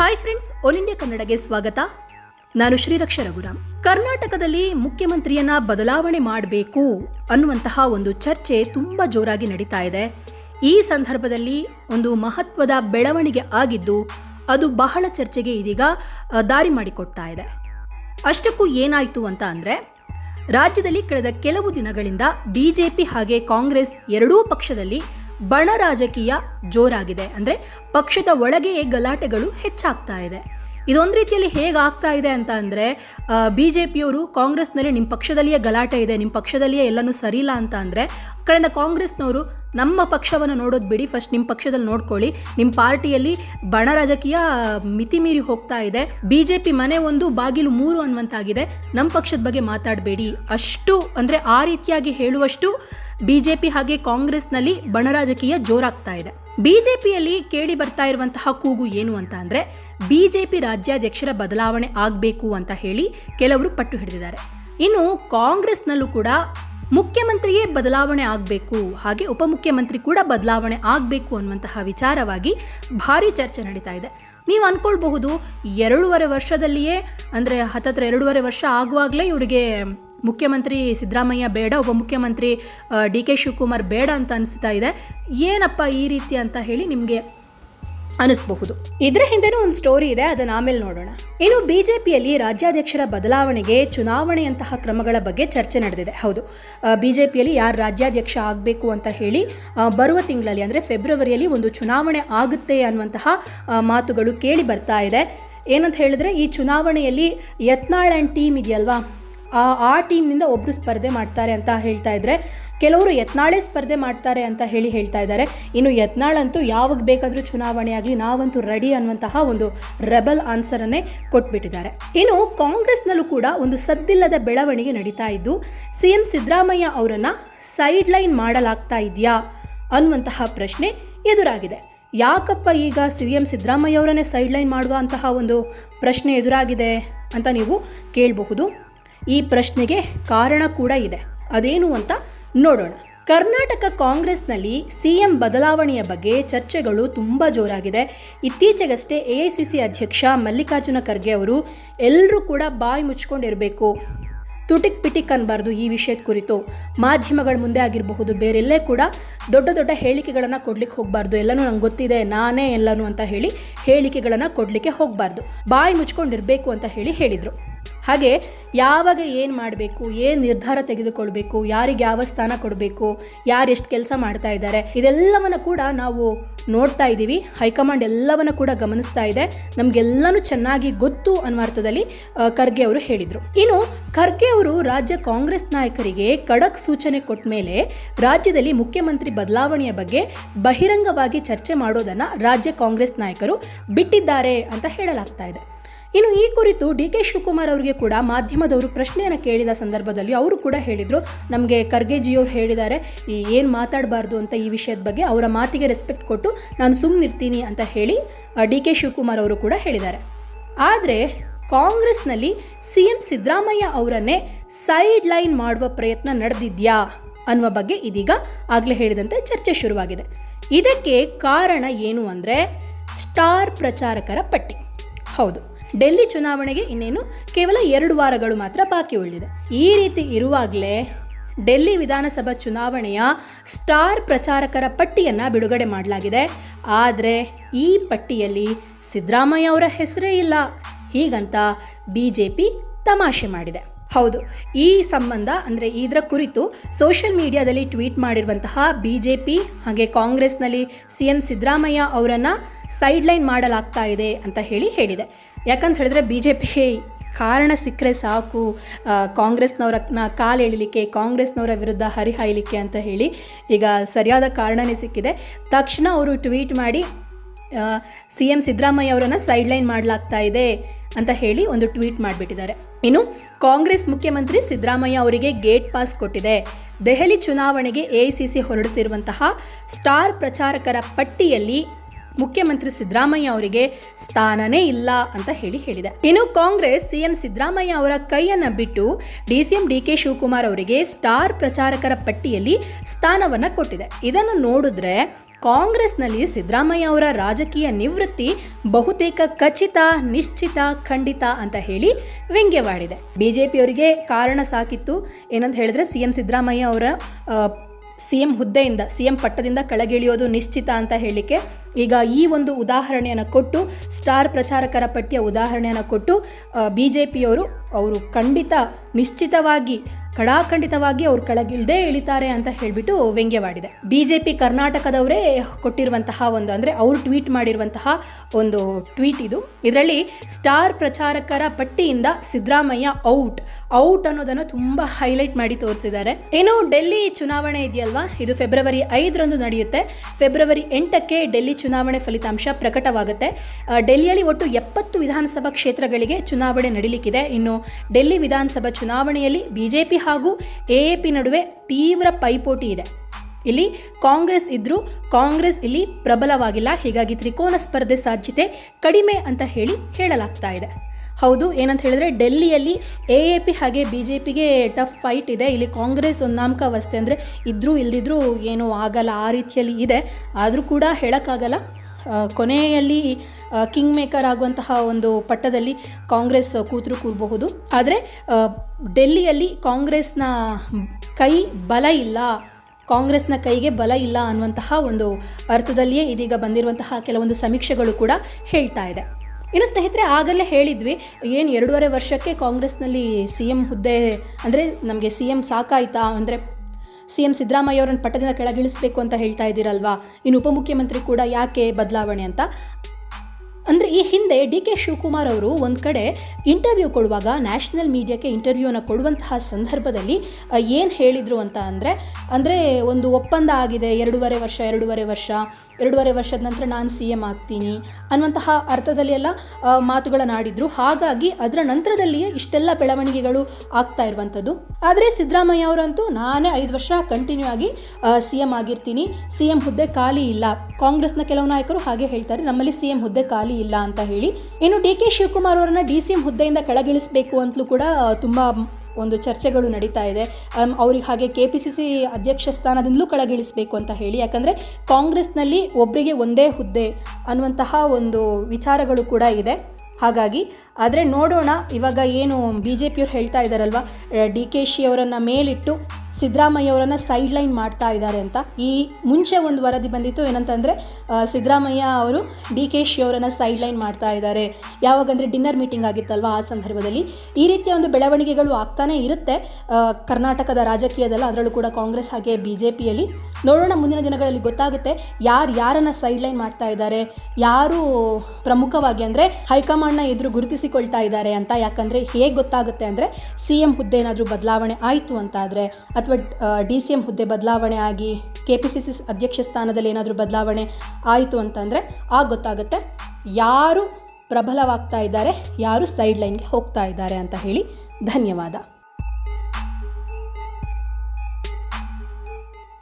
Hi friends one India ಕನ್ನಡಗೆ ಸ್ವಾಗತ. ನಾನು ಶ್ರೀರಕ್ಷ ರಘುರಾಮ್. ಕರ್ನಾಟಕದಲ್ಲಿ ಮುಖ್ಯಮಂತ್ರಿಯನ್ನ ಬದಲಾವಣೆ ಮಾಡಬೇಕು ಅನ್ನುವಂತಹ ಒಂದು ಚರ್ಚೆ ತುಂಬಾ ಜೋರಾಗಿ ನಡೀತಾ ಇದೆ. ಈ ಸಂದರ್ಭದಲ್ಲಿ ಒಂದು ಮಹತ್ವದ ಬೆಳವಣಿಗೆ ಆಗಿದ್ದು, ಅದು ಬಹಳ ಚರ್ಚೆಗೆ ಇದೀಗ ದಾರಿ ಮಾಡಿಕೊಡ್ತಾ ಇದೆ. ಅಷ್ಟಕ್ಕೂ ಏನಾಯಿತು ಅಂತ ಅಂದರೆ, ರಾಜ್ಯದಲ್ಲಿ ಕಳೆದ ಕೆಲವು ದಿನಗಳಿಂದ ಬಿಜೆಪಿ ಹಾಗೆ ಕಾಂಗ್ರೆಸ್ ಎರಡೂ ಪಕ್ಷದಲ್ಲಿ ಬಣ ರಾಜಕೀಯ ಜೋರಾಗಿದೆ. ಅಂದರೆ ಪಕ್ಷದ ಒಳಗೆಯೇ ಗಲಾಟೆಗಳು ಹೆಚ್ಚಾಗ್ತಾ ಇದೆ. ಇದೊಂದು ರೀತಿಯಲ್ಲಿ ಹೇಗೆ ಆಗ್ತಾ ಇದೆ ಅಂತ ಅಂದರೆ ಬಿ ಜೆ ಪಿಯವರು ಕಾಂಗ್ರೆಸ್ನಲ್ಲಿ ನಿಮ್ಮ ಪಕ್ಷದಲ್ಲಿಯೇ ಗಲಾಟೆ ಇದೆ ನಿಮ್ಮ ಪಕ್ಷದಲ್ಲಿಯೇ ಎಲ್ಲನೂ ಸರಿಯಿಲ್ಲ ಅಂತ ಅಂದರೆ ಕಡೆಯಿಂದ ಕಾಂಗ್ರೆಸ್ನವರು ನಮ್ಮ ಪಕ್ಷವನ್ನು ನೋಡೋದು ಬಿಡಿ, ಫಸ್ಟ್ ನಿಮ್ಮ ಪಕ್ಷದಲ್ಲಿ ನೋಡ್ಕೊಳ್ಳಿ. ನಿಮ್ಮ ಪಾರ್ಟಿಯಲ್ಲಿ ಬಣ ರಾಜಕೀಯ ಮಿತಿ ಮೀರಿ ಹೋಗ್ತಾ ಇದೆ. ಬಿ ಜೆ ಪಿ ಮನೆ ಒಂದು, ಬಾಗಿಲು ಮೂರು ಅನ್ನುವಂತಾಗಿದೆ. ನಮ್ಮ ಪಕ್ಷದ ಬಗ್ಗೆ ಮಾತಾಡಬೇಡಿ. ಅಷ್ಟು ಅಂದರೆ ಆ ರೀತಿಯಾಗಿ ಹೇಳುವಷ್ಟು ಬಿಜೆಪಿ ಹಾಗೆ ಕಾಂಗ್ರೆಸ್ನಲ್ಲಿ ಬಣರಾಜಕೀಯ ಜೋರಾಗ್ತಾ ಇದೆ. ಬಿಜೆಪಿಯಲ್ಲಿ ಕೇಳಿ ಬರ್ತಾ ಇರುವಂತಹ ಕೂಗು ಏನು ಅಂತ ಅಂದ್ರೆ, ಬಿಜೆಪಿ ರಾಜ್ಯಾಧ್ಯಕ್ಷರ ಬದಲಾವಣೆ ಆಗಬೇಕು ಅಂತ ಹೇಳಿ ಕೆಲವರು ಪಟ್ಟು ಹಿಡಿದಿದ್ದಾರೆ. ಇನ್ನು ಕಾಂಗ್ರೆಸ್ನಲ್ಲೂ ಕೂಡ ಮುಖ್ಯಮಂತ್ರಿಯೇ ಬದಲಾವಣೆ ಆಗಬೇಕು, ಹಾಗೆ ಉಪಮುಖ್ಯಮಂತ್ರಿ ಕೂಡ ಬದಲಾವಣೆ ಆಗಬೇಕು ಅನ್ನುವಂತಹ ವಿಚಾರವಾಗಿ ಭಾರಿ ಚರ್ಚೆ ನಡೀತಾ ಇದೆ. ನೀವು ಅನ್ಕೊಳ್ಬಹುದು, ಎರಡೂವರೆ ವರ್ಷದಲ್ಲಿಯೇ, ಅಂದರೆ ಹತ್ತತ್ರ ಎರಡೂವರೆ ವರ್ಷ ಆಗುವಾಗಲೇ ಇವರಿಗೆ ಮುಖ್ಯಮಂತ್ರಿ ಸಿದ್ದರಾಮಯ್ಯ ಬೇಡ, ಉಪಮುಖ್ಯಮಂತ್ರಿ ಡಿ ಕೆ ಶಿವಕುಮಾರ್ ಬೇಡ ಅಂತ ಅನಿಸ್ತಾ ಇದೆ. ಏನಪ್ಪ ಈ ರೀತಿ ಅಂತ ಹೇಳಿ ನಿಮಗೆ ಅನಿಸ್ಬಹುದು. ಇದರ ಹಿಂದೆನೂ ಒಂದು ಸ್ಟೋರಿ ಇದೆ, ಅದನ್ನು ಆಮೇಲೆ ನೋಡೋಣ. ಇನ್ನು ಬಿಜೆಪಿಯಲ್ಲಿ ರಾಜ್ಯಾಧ್ಯಕ್ಷರ ಬದಲಾವಣೆಗೆ ಚುನಾವಣೆಯಂತಹ ಕ್ರಮಗಳ ಬಗ್ಗೆ ಚರ್ಚೆ ನಡೆದಿದೆ. ಹೌದು. ಬಿಜೆಪಿಯಲ್ಲಿ ಯಾರು ರಾಜ್ಯಾಧ್ಯಕ್ಷ ಆಗಬೇಕು ಅಂತ ಹೇಳಿ ಬರುವ ತಿಂಗಳಲ್ಲಿ ಅಂದರೆ ಫೆಬ್ರವರಿಯಲ್ಲಿ ಒಂದು ಚುನಾವಣೆ ಆಗುತ್ತೆ ಅನ್ನುವಂತಹ ಮಾತುಗಳು ಕೇಳಿ ಬರ್ತಾ ಇದೆ. ಏನಂತ ಹೇಳಿದ್ರೆ ಈ ಚುನಾವಣೆಯಲ್ಲಿ ಯತ್ನಾಳ್ ಆ್ಯಂಡ್ ಟೀಮ್ ಇದೆಯಲ್ವಾ? ಆ ಟೀಮ್ನಿಂದ ಒಬ್ಬರು ಸ್ಪರ್ಧೆ ಮಾಡ್ತಾರೆ ಅಂತ ಹೇಳ್ತಾ ಇದ್ರೆ, ಕೆಲವರು ಯತ್ನಾಳೇ ಸ್ಪರ್ಧೆ ಮಾಡ್ತಾರೆ ಅಂತ ಹೇಳಿ ಹೇಳ್ತಾ ಇದ್ದಾರೆ. ಇನ್ನು ಯತ್ನಾಳಂತೂ ಯಾವಾಗ ಬೇಕಾದರೂ ಚುನಾವಣೆ ಆಗಲಿ, ನಾವಂತೂ ರೆಡಿ ಅನ್ನುವಂತಹ ಒಂದು ರೆಬಲ್ ಆನ್ಸರನ್ನೇ ಕೊಟ್ಬಿಟ್ಟಿದ್ದಾರೆ. ಇನ್ನು ಕಾಂಗ್ರೆಸ್ನಲ್ಲೂ ಕೂಡ ಒಂದು ಸದ್ದಿಲ್ಲದ ಬೆಳವಣಿಗೆ ನಡೀತಾ ಇದ್ದು ಸಿ ಎಂ ಸಿದ್ದರಾಮಯ್ಯ ಅವರನ್ನು ಸೈಡ್ ಲೈನ್ ಮಾಡಲಾಗ್ತಾ ಇದೆಯಾ ಅನ್ನುವಂತಹ ಪ್ರಶ್ನೆ ಎದುರಾಗಿದೆ. ಯಾಕಪ್ಪ ಈಗ ಸಿ ಎಂ ಸಿದ್ದರಾಮಯ್ಯ ಅವರನ್ನೇ ಸೈಡ್ ಲೈನ್ ಮಾಡುವ ಒಂದು ಪ್ರಶ್ನೆ ಎದುರಾಗಿದೆ ಅಂತ ನೀವು ಕೇಳಬಹುದು. ಈ ಪ್ರಶ್ನೆಗೆ ಕಾರಣ ಕೂಡ ಇದೆ. ಅದೇನು ಅಂತ ನೋಡೋಣ. ಕರ್ನಾಟಕ ಕಾಂಗ್ರೆಸ್ನಲ್ಲಿ ಸಿಎಂ ಬದಲಾವಣೆಯ ಬಗ್ಗೆ ಚರ್ಚೆಗಳು ತುಂಬ ಜೋರಾಗಿದೆ. ಇತ್ತೀಚೆಗಷ್ಟೇ ಎ ಸಿ ಸಿ ಅಧ್ಯಕ್ಷ ಮಲ್ಲಿಕಾರ್ಜುನ ಖರ್ಗೆ ಅವರು ಎಲ್ಲರೂ ಕೂಡ ಬಾಯಿ ಮುಚ್ಕೊಂಡಿರಬೇಕು. ತುಟಿಕ್ ಪಿಟಿಕ್ ಅನ್ನಬಾರ್ದು ಈ ವಿಷಯದ ಕುರಿತು. ಮಾಧ್ಯಮಗಳ ಮುಂದೆ ಆಗಿರಬಹುದು, ಬೇರೆಲ್ಲೇ ಕೂಡ ದೊಡ್ಡ ದೊಡ್ಡ ಹೇಳಿಕೆಗಳನ್ನು ಕೊಡ್ಲಿಕ್ಕೆ ಹೋಗಬಾರ್ದು. ಎಲ್ಲನೂ ನಂಗೆ ಗೊತ್ತಿದೆ, ನಾನೇ ಎಲ್ಲನೂ ಅಂತ ಹೇಳಿ ಹೇಳಿಕೆಗಳನ್ನು ಕೊಡಲಿಕ್ಕೆ ಹೋಗಬಾರ್ದು. ಬಾಯಿ ಮುಚ್ಕೊಂಡಿರಬೇಕು ಅಂತ ಹೇಳಿ ಹೇಳಿದರು. ಹಾಗೆ ಯಾವಾಗ ಏನು ಮಾಡಬೇಕು, ಏನು ನಿರ್ಧಾರ ತೆಗೆದುಕೊಳ್ಬೇಕು, ಯಾರಿಗೆ ಯಾವ ಸ್ಥಾನ ಕೊಡಬೇಕು, ಯಾರು ಎಷ್ಟು ಕೆಲಸ ಮಾಡ್ತಾ ಇದ್ದಾರೆ, ಇದೆಲ್ಲವನ್ನು ಕೂಡ ನಾವು ನೋಡ್ತಾ ಇದ್ದೀವಿ. ಹೈಕಮಾಂಡ್ ಎಲ್ಲವನ್ನು ಕೂಡ ಗಮನಿಸ್ತಾ ಇದೆ. ನಮಗೆಲ್ಲನೂ ಚೆನ್ನಾಗಿ ಗೊತ್ತು ಅನ್ನೋ ಅರ್ಥದಲ್ಲಿ ಖರ್ಗೆ ಅವರು ಹೇಳಿದರು. ಇನ್ನು ಖರ್ಗೆ ಅವರು ರಾಜ್ಯ ಕಾಂಗ್ರೆಸ್ ನಾಯಕರಿಗೆ ಖಡಕ್ ಸೂಚನೆ ಕೊಟ್ಟ ಮೇಲೆ ರಾಜ್ಯದಲ್ಲಿ ಮುಖ್ಯಮಂತ್ರಿ ಬದಲಾವಣೆಯ ಬಗ್ಗೆ ಬಹಿರಂಗವಾಗಿ ಚರ್ಚೆ ಮಾಡೋದನ್ನು ರಾಜ್ಯ ಕಾಂಗ್ರೆಸ್ ನಾಯಕರು ಬಿಟ್ಟಿದ್ದಾರೆ ಅಂತ ಹೇಳಲಾಗ್ತಾ ಇದೆ. ಇನ್ನು ಈ ಕುರಿತು ಡಿ ಕೆ ಶಿವಕುಮಾರ್ ಅವರಿಗೆ ಕೂಡ ಮಾಧ್ಯಮದವರು ಪ್ರಶ್ನೆಯನ್ನು ಕೇಳಿದ ಸಂದರ್ಭದಲ್ಲಿ ಅವರು ಕೂಡ ಹೇಳಿದರು. ನಮಗೆ ಖರ್ಗೆಜಿಯವರು ಹೇಳಿದ್ದಾರೆ, ಈ ಏನು ಮಾತಾಡಬಾರ್ದು ಅಂತ ಈ ವಿಷಯದ ಬಗ್ಗೆ ಅವರ ಮಾತಿಗೆ ರೆಸ್ಪೆಕ್ಟ್ ಕೊಟ್ಟು ನಾನು ಸುಮ್ಮನಿರ್ತೀನಿ ಅಂತ ಹೇಳಿ ಡಿ ಕೆ ಶಿವಕುಮಾರ್ ಅವರು ಕೂಡ ಹೇಳಿದ್ದಾರೆ. ಆದರೆ ಕಾಂಗ್ರೆಸ್ನಲ್ಲಿ ಸಿ ಎಂ ಸಿದ್ದರಾಮಯ್ಯ ಅವರನ್ನೇ ಸೈಡ್ ಲೈನ್ ಮಾಡುವ ಪ್ರಯತ್ನ ನಡೆದಿದ್ಯಾ ಅನ್ನುವ ಬಗ್ಗೆ ಇದೀಗ ಆಗಲೇ ಹೇಳಿದಂತೆ ಚರ್ಚೆ ಶುರುವಾಗಿದೆ. ಇದಕ್ಕೆ ಕಾರಣ ಏನು ಅಂದರೆ, ಸ್ಟಾರ್ ಪ್ರಚಾರಕರ ಪಟ್ಟಿ. ಹೌದು. ಡೆಲ್ಲಿ ಚುನಾವಣೆಗೆ ಇನ್ನೇನು ಕೇವಲ ಎರಡು ವಾರಗಳು ಮಾತ್ರ ಬಾಕಿ ಉಳಿದಿದೆ. ಈ ರೀತಿ ಇರುವಾಗಲೇ ಡೆಲ್ಲಿ ವಿಧಾನಸಭಾ ಚುನಾವಣೆಯ ಸ್ಟಾರ್ ಪ್ರಚಾರಕರ ಪಟ್ಟಿಯನ್ನು ಬಿಡುಗಡೆ ಮಾಡಲಾಗಿದೆ. ಆದರೆ ಈ ಪಟ್ಟಿಯಲ್ಲಿ ಸಿದ್ದರಾಮಯ್ಯ ಅವರ ಹೆಸರೇ ಇಲ್ಲ. ಹೀಗಂತ ಬಿ ಜೆ ಪಿ ತಮಾಷೆ ಮಾಡಿದೆ. ಹೌದು, ಈ ಸಂಬಂಧ ಅಂದರೆ ಇದರ ಕುರಿತು ಸೋಷಿಯಲ್ ಮೀಡಿಯಾದಲ್ಲಿ ಟ್ವೀಟ್ ಮಾಡಿರುವಂತಹ ಬಿ ಜೆ ಪಿ ಹಾಗೆ ಕಾಂಗ್ರೆಸ್ನಲ್ಲಿ ಸಿ ಎಂ ಸಿದ್ದರಾಮಯ್ಯ ಅವರನ್ನು ಸೈಡ್ಲೈನ್ ಮಾಡಲಾಗ್ತಾ ಇದೆ ಅಂತ ಹೇಳಿ ಹೇಳಿದೆ. ಯಾಕಂತ ಹೇಳಿದ್ರೆ ಬಿ ಜೆ ಪಿಗೆ ಕಾರಣ ಸಿಕ್ಕರೆ ಸಾಕು ಕಾಂಗ್ರೆಸ್ನವರ ಕಾಂಗ್ರೆಸ್ನವರನ್ನ ಕಾಲು ಎಳಿಲಿಕ್ಕೆ, ಕಾಂಗ್ರೆಸ್ನವರ ವಿರುದ್ಧ ಹರಿಹಾಯಲಿಕ್ಕೆ ಅಂತ ಹೇಳಿ ಈಗ ಸರಿಯಾದ ಕಾರಣನೇ ಸಿಕ್ಕಿದೆ. ತಕ್ಷಣ ಅವರು ಟ್ವೀಟ್ ಮಾಡಿ ಸಿ ಎಂ ಸಿದ್ದರಾಮಯ್ಯ ಅವರನ್ನು ಸೈಡ್ಲೈನ್ ಮಾಡಲಾಗ್ತಾ ಇದೆ ಅಂತ ಹೇಳಿ ಒಂದು ಟ್ವೀಟ್ ಮಾಡಿಬಿಟ್ಟಿದ್ದಾರೆ. ಇನ್ನು ಕಾಂಗ್ರೆಸ್ ಮುಖ್ಯಮಂತ್ರಿ ಸಿದ್ದರಾಮಯ್ಯ ಅವರಿಗೆ ಗೇಟ್ ಪಾಸ್ ಕೊಟ್ಟಿದೆ. ದೆಹಲಿ ಚುನಾವಣೆಗೆ ಎ ಸಿ ಸಿ ಹೊರಡಿಸಿರುವಂತಹ ಸ್ಟಾರ್ ಪ್ರಚಾರಕರ ಪಟ್ಟಿಯಲ್ಲಿ ಮುಖ್ಯಮಂತ್ರಿ ಸಿದ್ದರಾಮಯ್ಯ ಅವರಿಗೆ ಸ್ಥಾನನೇ ಇಲ್ಲ ಅಂತ ಹೇಳಿ ಹೇಳಿದೆ. ಇನ್ನು ಕಾಂಗ್ರೆಸ್ ಸಿಎಂ ಸಿದ್ದರಾಮಯ್ಯ ಅವರ ಕೈಯನ್ನ ಬಿಟ್ಟು ಡಿಸಿಎಂ ಡಿ ಕೆ ಶಿವಕುಮಾರ್ ಅವರಿಗೆ ಸ್ಟಾರ್ ಪ್ರಚಾರಕರ ಪಟ್ಟಿಯಲ್ಲಿ ಸ್ಥಾನವನ್ನ ಕೊಟ್ಟಿದೆ. ಇದನ್ನು ನೋಡಿದ್ರೆ ಕಾಂಗ್ರೆಸ್ನಲ್ಲಿ ಸಿದ್ದರಾಮಯ್ಯ ಅವರ ರಾಜಕೀಯ ನಿವೃತ್ತಿ ಬಹುತೇಕ ಖಚಿತ, ನಿಶ್ಚಿತ, ಖಂಡಿತ ಅಂತ ಹೇಳಿ ವ್ಯಂಗ್ಯವಾಡಿದೆ. ಬಿಜೆಪಿಯವರಿಗೆ ಕಾರಣ ಸಾಕಿತ್ತು. ಏನಂತ ಹೇಳಿದ್ರೆ ಸಿ ಎಂ ಸಿದ್ದರಾಮಯ್ಯ ಅವರ ಸಿ ಎಂ ಹುದ್ದೆಯಿಂದ ಸಿ ಎಂ ಪಟ್ಟದಿಂದ ಕೆಳಗಿಳಿಯೋದು ನಿಶ್ಚಿತ ಅಂತ ಹೇಳಿಕೆ ಈಗ ಈ ಒಂದು ಉದಾಹರಣೆಯನ್ನು ಕೊಟ್ಟು, ಸ್ಟಾರ್ ಪ್ರಚಾರಕರ ಪಟ್ಟಿಯ ಉದಾಹರಣೆಯನ್ನು ಕೊಟ್ಟು ಬಿ ಜೆ ಪಿಯವರು ಅವರು ಖಂಡಿತ ನಿಶ್ಚಿತವಾಗಿ ಕಡಾಖಂಡಿತವಾಗಿ ಅವ್ರು ಕೆಳಗಿಳ್ದೇ ಇಳಿತಾರೆ ಅಂತ ಹೇಳಿಬಿಟ್ಟು ವ್ಯಂಗ್ಯವಾಡಿದೆ. ಬಿ ಜೆ ಪಿ ಕರ್ನಾಟಕದವರೇ ಕೊಟ್ಟಿರುವಂತಹ ಒಂದು ಅಂದರೆ ಅವರು ಟ್ವೀಟ್ ಮಾಡಿರುವಂತಹ ಒಂದು ಟ್ವೀಟ್ ಇದು. ಇದರಲ್ಲಿ ಸ್ಟಾರ್ ಪ್ರಚಾರಕರ ಪಟ್ಟಿಯಿಂದ ಸಿದ್ದರಾಮಯ್ಯ ಔಟ್. ಔಟ್ ಅನ್ನೋದನ್ನು ತುಂಬ ಹೈಲೈಟ್ ಮಾಡಿ ತೋರಿಸಿದ್ದಾರೆ. ಏನು ಡೆಲ್ಲಿ ಚುನಾವಣೆ ಇದೆಯಲ್ವಾ? ಇದು ಫೆಬ್ರವರಿ ಐದರಂದು ನಡೆಯುತ್ತೆ. ಫೆಬ್ರವರಿ ಎಂಟಕ್ಕೆ ಡೆಲ್ಲಿ ಚುನಾವಣೆ ಫಲಿತಾಂಶ ಪ್ರಕಟವಾಗುತ್ತೆ. ಡೆಲ್ಲಿಯಲ್ಲಿ ಒಟ್ಟು ಎಪ್ಪತ್ತು ವಿಧಾನಸಭಾ ಕ್ಷೇತ್ರಗಳಿಗೆ ಚುನಾವಣೆ ನಡೀಲಿಕ್ಕಿದೆ. ಇನ್ನು ಡೆಲ್ಲಿ ವಿಧಾನಸಭಾ ಚುನಾವಣೆಯಲ್ಲಿ ಬಿಜೆಪಿ ಹಾಗೂ ಎಎಪಿ ನಡುವೆ ತೀವ್ರ ಪೈಪೋಟಿ ಇದೆ. ಇಲ್ಲಿ ಕಾಂಗ್ರೆಸ್ ಇದ್ದರೂ ಕಾಂಗ್ರೆಸ್ ಇಲ್ಲಿ ಪ್ರಬಲವಾಗಿಲ್ಲ. ಹೀಗಾಗಿ ತ್ರಿಕೋನ ಸ್ಪರ್ಧೆ ಸಾಧ್ಯತೆ ಕಡಿಮೆ ಅಂತ ಹೇಳಿ ಹೇಳಲಾಗ್ತಾ ಇದೆ. ಹೌದು, ಏನಂತ ಹೇಳಿದ್ರೆ ಡೆಲ್ಲಿಯಲ್ಲಿ ಎ ಎ ಪಿ ಹಾಗೆ ಬಿ ಜೆ ಪಿಗೆ ಟಫ್ ಫೈಟ್ ಇದೆ. ಇಲ್ಲಿ ಕಾಂಗ್ರೆಸ್ ಒಂದು ಅವಸ್ಥೆ ಅಂದರೆ ಇದ್ದರೂ ಇಲ್ದಿದ್ರೂ ಏನೂ ಆಗಲ್ಲ, ಆ ರೀತಿಯಲ್ಲಿ ಇದೆ. ಆದರೂ ಕೂಡ ಹೇಳೋಕ್ಕಾಗಲ್ಲ. ಕೊನೆಯಲ್ಲಿ ಕಿಂಗ್ ಮೇಕರ್ ಆಗುವಂತಹ ಒಂದು ಪಟ್ಟದಲ್ಲಿ ಕಾಂಗ್ರೆಸ್ ಕೂತರು ಕೂರಬಹುದು. ಆದರೆ ಡೆಲ್ಲಿಯಲ್ಲಿ ಕಾಂಗ್ರೆಸ್ನ ಕೈ ಬಲ ಇಲ್ಲ. ಕಾಂಗ್ರೆಸ್ನ ಕೈಗೆ ಬಲ ಇಲ್ಲ ಅನ್ನುವಂತಹ ಒಂದು ಅರ್ಥದಲ್ಲಿಯೇ ಇದೀಗ ಬಂದಿರುವಂತಹ ಕೆಲವೊಂದು ಸಮೀಕ್ಷೆಗಳು ಕೂಡ ಹೇಳ್ತಾ ಇದೆ. ಇನ್ನು ಸ್ನೇಹಿತರೆ, ಆಗಲೇ ಹೇಳಿದ್ವಿ, ಏನು ಎರಡೂವರೆ ವರ್ಷಕ್ಕೆ ಕಾಂಗ್ರೆಸ್ನಲ್ಲಿ ಸಿ ಎಂ ಹುದ್ದೆ, ಅಂದರೆ ನಮಗೆ ಸಿ ಎಂ ಸಾಕಾಯ್ತಾ, ಅಂದರೆ ಸಿ ಎಂ ಸಿದ್ದರಾಮಯ್ಯ ಅವರನ್ನು ಪಟ್ಟದಿಂದ ಕೆಳಗಿಳಿಸಬೇಕು ಅಂತ ಹೇಳ್ತಾ ಇದ್ದೀರಲ್ವಾ? ಇನ್ನು ಉಪಮುಖ್ಯಮಂತ್ರಿ ಕೂಡ ಯಾಕೆ ಬದಲಾವಣೆ ಅಂತ? ಅಂದರೆ ಈ ಹಿಂದೆ ಡಿ ಕೆ ಶಿವಕುಮಾರ್ ಅವರು ಒಂದು ಕಡೆ ಇಂಟರ್ವ್ಯೂ ಕೊಡುವಾಗ ನ್ಯಾಷನಲ್ ಮೀಡಿಯಾಕ್ಕೆ ಇಂಟರ್ವ್ಯೂನ ಕೊಡುವಂತಹ ಸಂದರ್ಭದಲ್ಲಿ ಏನು ಹೇಳಿದರು ಅಂತ ಅಂದರೆ ಅಂದರೆ ಒಂದು ಒಪ್ಪಂದ ಆಗಿದೆ ಎರಡೂವರೆ ವರ್ಷ ಎರಡೂವರೆ ವರ್ಷ ಎರಡೂವರೆ ವರ್ಷದ ನಂತರ ನಾನು ಸಿ ಎಂ ಆಗ್ತೀನಿ ಅನ್ನುವಂತಹ ಅರ್ಥದಲ್ಲಿ ಎಲ್ಲ ಆ, ಮಾತುಗಳನ್ನ ಆಡಿದ್ರು. ಹಾಗಾಗಿ ಅದರ ನಂತರದಲ್ಲಿಯೇ ಇಷ್ಟೆಲ್ಲ ಬೆಳವಣಿಗೆಗಳು ಆಗ್ತಾ ಇರುವಂಥದ್ದು. ಆದರೆ ಸಿದ್ದರಾಮಯ್ಯ ಅವರಂತೂ ನಾನೇ ಐದು ವರ್ಷ ಕಂಟಿನ್ಯೂ ಆಗಿ ಸಿ ಎಂ ಆಗಿರ್ತೀನಿ. ಸಿ ಎಂ ಹುದ್ದೆ ಖಾಲಿ ಇಲ್ಲ. ಕಾಂಗ್ರೆಸ್ನ ಕೆಲವು ನಾಯಕರು ಹಾಗೆ ಹೇಳ್ತಾರೆ. ನಮ್ಮಲ್ಲಿ ಸಿ ಎಂ ಹುದ್ದೆ ಖಾಲಿ ಇಲ್ಲ ಅಂತ ಹೇಳಿ. ಇನ್ನು ಡಿ ಕೆ ಶಿವಕುಮಾರ್ ಅವರನ್ನು ಡಿ ಸಿ ಎಂ ಹುದ್ದೆಯಿಂದ ಕೆಳಗಿಳಿಸಬೇಕು ಅಂತಲೂ ಕೂಡ ತುಂಬ ಒಂದು ಚರ್ಚೆಗಳು ನಡೀತಾ ಇದೆ. ಅವ್ರಿಗೆ ಹಾಗೆ ಕೆ ಪಿ ಸಿ ಸಿ ಅಧ್ಯಕ್ಷ ಸ್ಥಾನದಿಂದಲೂ ಕೆಳಗಿಳಿಸಬೇಕು ಅಂತ ಹೇಳಿ. ಯಾಕಂದರೆ ಕಾಂಗ್ರೆಸ್ನಲ್ಲಿ ಒಬ್ಬರಿಗೆ ಒಂದೇ ಹುದ್ದೆ ಅನ್ನುವಂತಹ ಒಂದು ವಿಚಾರಗಳು ಕೂಡ ಇದೆ. ಹಾಗಾಗಿ, ಆದರೆ ನೋಡೋಣ ಇವಾಗ ಏನು ಬಿ ಜೆ ಪಿಯವ್ರು ಹೇಳ್ತಾ ಇದ್ದಾರಲ್ವ ಡಿ ಕೆ ಶಿ ಅವರನ್ನು ಮೇಲಿಟ್ಟು ಸಿದ್ದರಾಮಯ್ಯ ಅವರನ್ನು ಸೈಡ್ ಲೈನ್ ಮಾಡ್ತಾ ಇದ್ದಾರೆ ಅಂತ. ಈ ಮುಂಚೆ ಒಂದು ವರದಿ ಬಂದಿತ್ತು, ಏನಂತಂದರೆ ಸಿದ್ದರಾಮಯ್ಯ ಅವರು ಡಿ ಕೆ ಶಿ ಅವರನ್ನು ಸೈಡ್ ಲೈನ್ ಮಾಡ್ತಾ ಇದ್ದಾರೆ. ಯಾವಾಗಂದರೆ ಡಿನ್ನರ್ ಮೀಟಿಂಗ್ ಆಗಿತ್ತಲ್ವ ಆ ಸಂದರ್ಭದಲ್ಲಿ. ಈ ರೀತಿಯ ಒಂದು ಬೆಳವಣಿಗೆಗಳು ಆಗ್ತಾನೇ ಇರುತ್ತೆ. ಕರ್ನಾಟಕದ ರಾಜಕೀಯದಲ್ಲ, ಅದರಲ್ಲೂ ಕೂಡ ಕಾಂಗ್ರೆಸ್ ಹಾಗೆ ಬಿ ಜೆ ಪಿಯಲ್ಲಿ ನೋಡೋಣ ಮುಂದಿನ ದಿನಗಳಲ್ಲಿ ಗೊತ್ತಾಗುತ್ತೆ ಯಾರು ಯಾರನ್ನು ಸೈಡ್ ಲೈನ್ ಮಾಡ್ತಾ ಇದ್ದಾರೆ. ಯಾರು ಪ್ರಮುಖವಾಗಿ ಅಂದರೆ ಹೈಕಮಾಂಡ್ನ ಎದುರು ಗುರುತಿಸಿಕೊಳ್ತಾ ಇದ್ದಾರೆ ಅಂತ. ಯಾಕಂದರೆ ಹೇಗೆ ಗೊತ್ತಾಗುತ್ತೆ ಅಂದರೆ ಸಿ ಎಂ ಹುದ್ದೆ ಏನಾದರೂ ಬದಲಾವಣೆ ಆಯಿತು ಅಂತ ಆದರೆ ಅಥವಾ ಡಿ ಸಿ ಎಂ ಹುದ್ದೆ ಬದಲಾವಣೆ ಆಗಿ ಕೆ ಪಿ ಸಿ ಸಿ ಅಧ್ಯಕ್ಷ ಸ್ಥಾನದಲ್ಲಿ ಏನಾದರೂ ಬದಲಾವಣೆ ಆಯಿತು ಅಂತಂದರೆ ಆಗ ಗೊತ್ತಾಗುತ್ತೆ ಯಾರು ಪ್ರಬಲವಾಗ್ತಾ ಇದ್ದಾರೆ, ಯಾರು ಸೈಡ್ ಲೈನ್ಗೆ ಹೋಗ್ತಾ ಇದ್ದಾರೆ ಅಂತ ಹೇಳಿ ಧನ್ಯವಾದ.